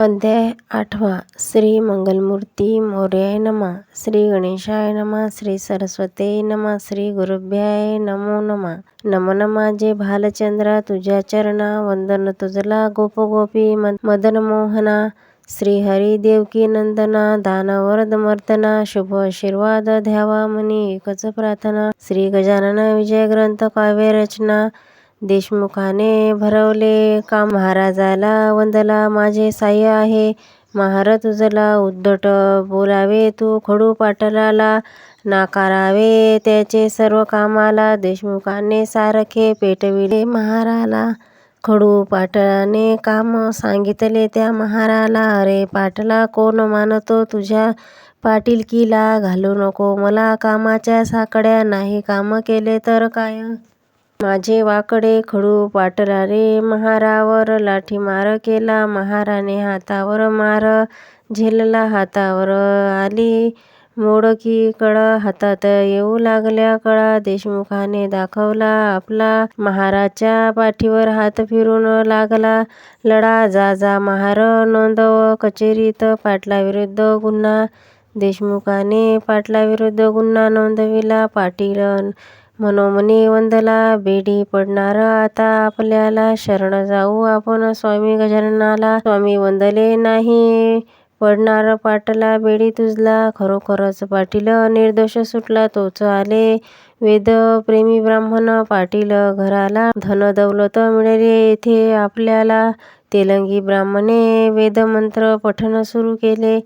अध्याय आठवा. श्री मंगलमूर्ती मोरयाय नमः. श्री गणेशाय नमः. श्री सरस्वते नमः. श्री गुरुभ्याय नमो नमः. नमो नमः जे भालचंद्रा तुझ्या चरणा वंदन तुझला गोपगोपी मदनमोहना श्री हरी देवकी नंदना दानवरद मर्दना शुभ आशीर्वाद द्यावा मनी एकच प्रार्थना. श्री गजानन विजय ग्रंथ काव्य रचना. देशमुखाने भरवले काम महाराजाला वंदला माझे साय आहे. महारथ तुझला उद्धट बोलावे तू खडू पाटलाला नाकारावे त्याचे सर्व कामाला देशमुखाने सारखे पेटविले महाराला. खडू पाटलाने काम सांगितले त्या महाराला अरे पाटला कोण मानतो तुझ्या पाटीलकीला? घालू नको मला कामाच्या साकड्या नाही काम केले तर काय? माझे वाकडे खडू पाटलाने महारावर लाठीमार केला महाराने हातावर मार झेलला हातावर आली. मोडकी कळा हातात येऊ लागल्या कळा देशमुखाने दाखवला आपला. महाराच्या पाठीवर हात फिरून लागला. लढा जा जा महार नोंदव कचेरीत पाटलाविरुद्ध गुन्हा. देशमुखाने पाटलाविरुद्ध गुन्हा नोंदविला पाटील मनोमनी वंदला बेडी पडणार आता आपल्याला शरण जाऊ आपण. स्वामी गजाननाला स्वामी वंदले नाही. पडणार पाटला बेडी तुझला. खरोखरच पाटील निर्दोष सुटला तोच आले. वेद प्रेमी ब्राह्मण पाटील घराला. धन दौलत मिळाले येथे आपल्याला. तेलंगी ब्राह्मणे वेदमंत्र पठण सुरू केले.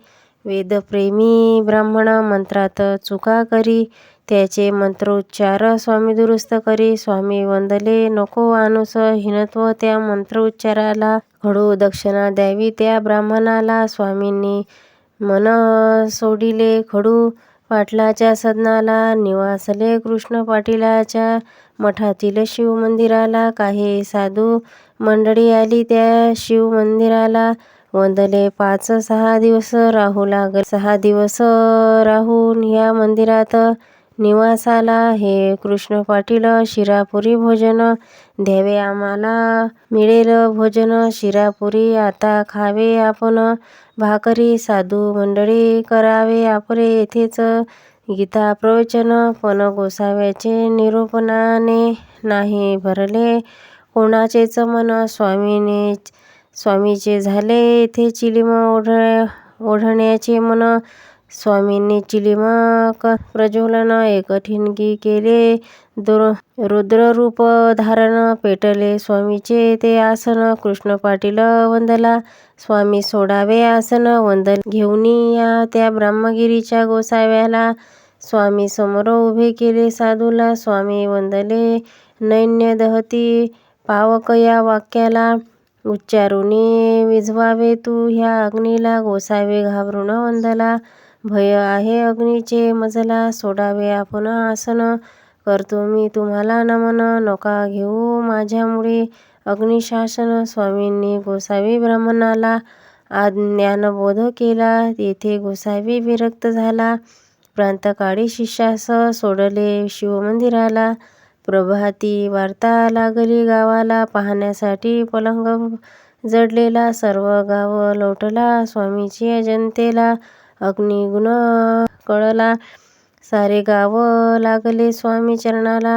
वेदप्रेमी ब्राह्मण मंत्रात चुका करी. त्याचे मंत्रोच्चार स्वामी दुरुस्त करी. स्वामी वंदले नको अनुस हिनत्व त्या मंत्रोच्चाराला. खडू दक्षिणा द्यावी त्या ब्राह्मणाला. स्वामींनी मन सोडिले खडू पाटलाच्या सदनाला. निवासले कृष्ण पाटीलाच्या मठातील शिवमंदिराला काही साधू मंडळी आली त्या शिवमंदिराला वंदले पाच सहा दिवस राहू लागले. सहा दिवस राहून या मंदिरात निवासाला हे कृष्ण पाटील शिरापुरी भोजन द्यावे आम्हाला. मिळेल भोजन शिरापुरी आता खावे आपण. भाकरी साधू मंडळी करावे आपले. येथेच गीता प्रवचन पण गोसाव्याचे निरूपणाने नाही भरले. कोणाचेच मन स्वामीने स्वामीचे झाले. येथे चिलीम ओढ ओढण्याचे मन स्वामींनी चिलीम प्रज्वलन एकठिणगी केले. रुद्ररूप धारण पेटले. स्वामीचे ते आसन कृष्ण पाटील वंदला. स्वामी सोडावे आसन वंदन घेऊन या त्या ब्रह्मगिरीच्या गोसाव्याला. स्वामी समोर उभे केले साधूला. स्वामी वंदले नैन्य दहती पावक या वाक्याला. उच्चारुनी विझवावे तू ह्या अग्नीला. गोसावे घाबरून वंदला. भय आहे अग्नीचे मजला सोडावे आपण आसन करतो. मी तुम्हाला नमन नका घेऊ. माझ्यामुळे अग्निशासन स्वामींनी गोसावी ब्राह्मणाला ज्ञानबोध केला. तेथे गोसावी विरक्त झाला. प्रांतकाळी शिष्यास सोडले. शिवमंदिराला प्रभाती वार्ता लागली. गावाला पाहण्यासाठी पलंग जडलेला. सर्व गाव लोटला. स्वामीची जनतेला अग्निगुण कळला. सारे गाव लागले स्वामी चरणाला.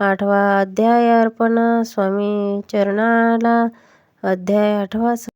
आठवा अध्याय अर्पण स्वामी चरणाला. अध्याय आठवा